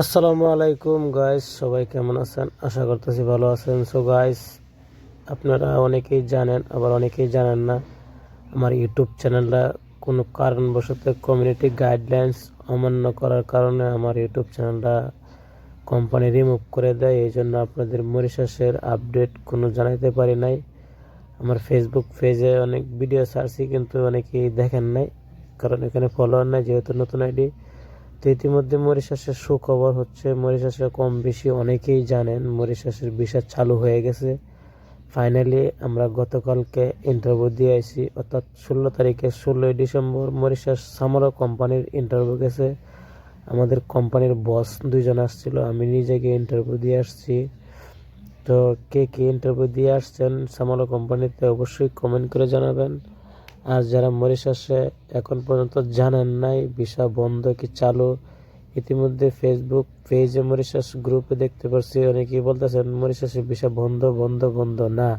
আসসালামু আলাইকুম গাইস সবাই কেমন আছেন? আশা করতেছি ভালো আছেন। সো গাইস আপনারা অনেকেই জানেন, আবার অনেকেই জানেন না, আমার ইউটিউব চ্যানেলটা কোনো কারণবশত কমিউনিটি গাইডলাইন্স অমান্য করার কারণে আমার ইউটিউব চ্যানেলটা কোম্পানি রিমুভ করে দেয়। এই জন্য আপনাদের মরিশাসের আপডেট কোনো জানাইতে পারি নাই। আমার ফেসবুক পেজে অনেক ভিডিও ছাড়ছি, কিন্তু অনেকেই দেখেন নাই, কারণ এখানে ফলোয়ার নাই, যেহেতু নতুন আইডি। তো ইতিমধ্যে মরিশাসের সুখবর হচ্ছে মরিশাসে কম বেশি অনেকেই জানেন মরিশাসের ভিসা চালু হয়ে গেছে। ফাইনালি আমরা গতকালকে ইন্টারভিউ দিয়ে আইছি, অর্থাৎ ষোলো তারিখে ষোলোই ডিসেম্বর মরিশাস সামরো কোম্পানির ইন্টারভিউ গেছে। আমাদের কোম্পানির বস দুইজন আসছিল, আমি নিজে গিয়ে ইন্টারভিউ দিয়ে আসছি। তো কে কে ইন্টারভিউ দিয়ে আসছেন সামালো কোম্পানিতে অবশ্যই কমেন্ট করে জানাবেন। আর যারা মরিশাসে এখন পর্যন্ত জানেন নাই, ভিসা বন্ধ কি চালু? ইতিমধ্যে ফেসবুক পেজে মরিশাস গ্রুপে দেখতে পাচ্ছি অনেকেই বলতেছেন মরিশাসে ভিসা বন্ধ বন্ধ বন্ধ। না,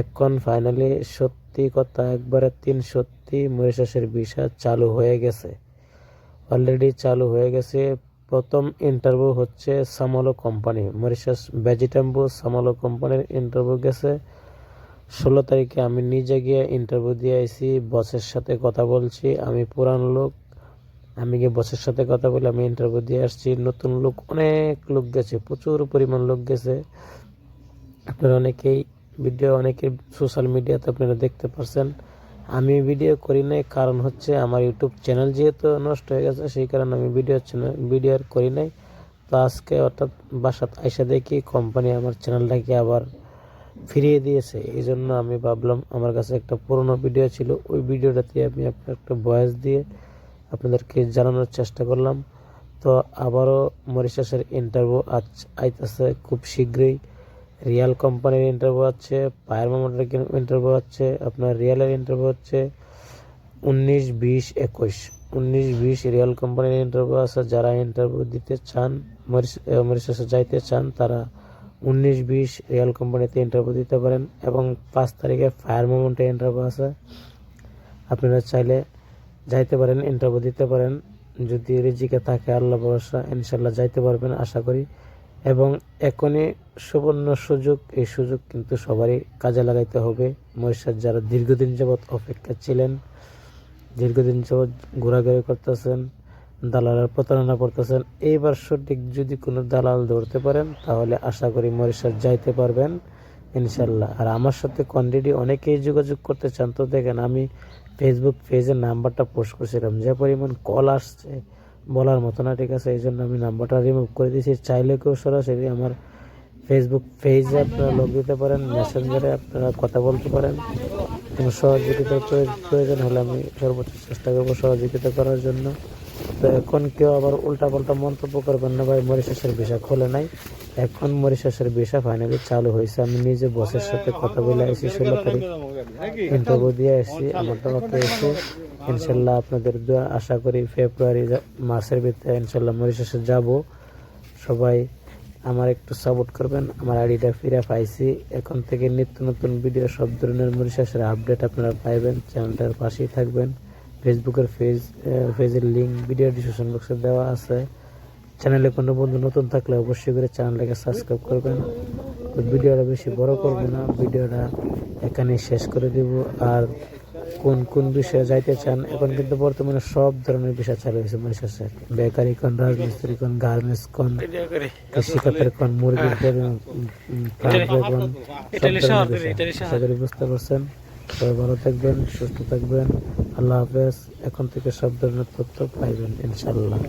এখন ফাইনালি সত্যি কথা একবারে তিন সত্যি মরিশাসের ভিসা চালু হয়ে গেছে। অলরেডি চালু হয়ে গেছে। প্রথম ইন্টারভিউ হচ্ছে সামলো কোম্পানি মরিশাস ভেজিটেম্বু সামলো কোম্পানির ইন্টারভিউ গেছে। ষোলো তারিখে আমি নিজে গিয়ে ইন্টারভিউ দিয়ে আইছি, বসের সাথে কথা বলছি। আমি পুরান লোক, আমি গিয়ে বসের সাথে কথা বলে আমি ইন্টারভিউ দিয়ে আসছি। নতুন লোক, অনেক লোক গেছে, প্রচুর পরিমাণ লোক গেছে। আপনারা অনেকেই ভিডিও অনেকের সোশ্যাল মিডিয়াতে আপনারা দেখতে পারছেন। আমি ভিডিও করি নাই, কারণ হচ্ছে আমার ইউটিউব চ্যানেল যেহেতু নষ্ট হয়ে গেছে, সেই কারণে আমি ভিডিও চ্যানেল ভিডিও আর করি নাই। তো আজকে অর্থাৎ বাসাত আইসা দেখি কোম্পানি আমার চ্যানেলটাকে আবার ফিরিয়ে দিয়েছে। এই জন্য আমি ভাবলাম, আমার কাছে একটা পুরনো ভিডিও ছিল। ওই ভিডিওটাতে আমি আপনার একটা ভয়েস দিয়ে আপনাদেরকে জানানোর চেষ্টা করলাম। তো আবারও মরিশাসের ইন্টারভিউ আজ আইতেছে খুব শীঘ্রই। রিয়াল কোম্পানির ইন্টারভিউ আছে পায়ের মামাটার ইন্টারভিউ আছে, আপনার রিয়ালের ইন্টারভিউ হচ্ছে উনিশ বিশ একুশ। উনিশ বিশ রিয়াল কোম্পানির ইন্টারভিউ আছে, যারা ইন্টারভিউ দিতে চান মরিশাসে যাইতে চান, তারা উনিশ বিশ রিয়াল কোম্পানিতে ইন্টারভিউ দিতে পারেন এবং পাঁচ তারিখে ফায়ার মোমেন্টে ইন্টারভিউ আছে। আপনারা চাইলে যাইতে পারেন ইন্টারভিউ দিতে পারেন। যদি রিজিকে থাকে, আল্লাহ ভরসা ইনশাল্লাহ যাইতে পারবেন, আশা করি। এবং এখনই সুবর্ণ সুযোগ, এই সুযোগ কিন্তু সবারই কাজে লাগাইতে হবে। মহিষার যারা দীর্ঘদিন যাবৎ অপেক্ষা ছিলেন, দীর্ঘদিন যাবৎ ঘোরাঘুরি করতেছেন দালালের প্রতারণা করতেছেন। এইবার সঠিক যদি কোনো দালাল ধরতে পারেন, তাহলে আশা করি মরিশাস যাইতে পারবেন ইনশাল্লাহ আর আমার সাথে কোয়ান্টিটি অনেকেই যোগাযোগ করতে চান। তো দেখেন, আমি ফেসবুক পেজের নাম্বারটা পোস্ট করছিলাম। যে পরিমাণ কল আসছে বলার মতো না, ঠিক আছে? এই জন্য আমি নাম্বারটা রিমুভ করে দিয়েছি। চাইলে কেউ সরাসরি আমার ফেসবুক পেজে আপনারা লোক দিতে পারেন মেসেঞ্জারে আপনারা কথা বলতে পারেন। কোনো সহযোগিতার প্রয়োজন হলে আমি সর্বোচ্চ চেষ্টা করব সহযোগিতা করার জন্য। তো এখন কেউ আবার উল্টা পাল্টা মন্তব্য করবেন না, ভাই, মরিশাসের ভিসা খোলে নাই। এখন মরিশাসের ভিসা ফাইনালি চালু হয়েছে। আমি নিজে বসের সাথে কথা বলে আসি ষোলো তারিখ ইন্টারভিউ দিয়ে আসছি আমার তরফে এসে ইনশাল্লাহ আপনাদের আশা করি ফেব্রুয়ারি মাসের ভিতরে ইনশাল্লাহ মরিশাসে যাব। সবাই আমার একটু সাপোর্ট করবেন। আমার আইডিটা ফিরে পাইছি। এখন থেকে নিত্য নতুন ভিডিও সব ধরনের মরিশাসের আপডেট আপনারা পাইবেন। চ্যানেলটার পাশেই থাকবেন। ফেসবুকের পেজ পেজের লিঙ্ক ভিডিও ডিসক্রিপশন বক্সে দেওয়া আছে। চ্যানেলে কোনো বন্ধু নতুন থাকলে অবশ্যই করে চ্যানেলটাকে সাবস্ক্রাইব করবেন। তো ভিডিওটা বেশি বড় করব না, ভিডিওটা এখানে শেষ করে দেব। আর কোন কোন বিষয়ে যাইতে চান, এখন কিন্তু বর্তমানে সব ধরনের বিষয় চালু হয়েছে মানুষের বেকারি কোন, রাজমিস্ত্রি কোন গার্মেন্টস কোন কৃষিখাতের কোন, মুরগির কোন সব ধরনের বুঝতে পারছেন। সবাই ভালো থাকবেন, সুস্থ থাকবেন। আল্লাহ হাফেজ এখন থেকে সব ধরনের তথ্য পাইবেন ইনশাল্লাহ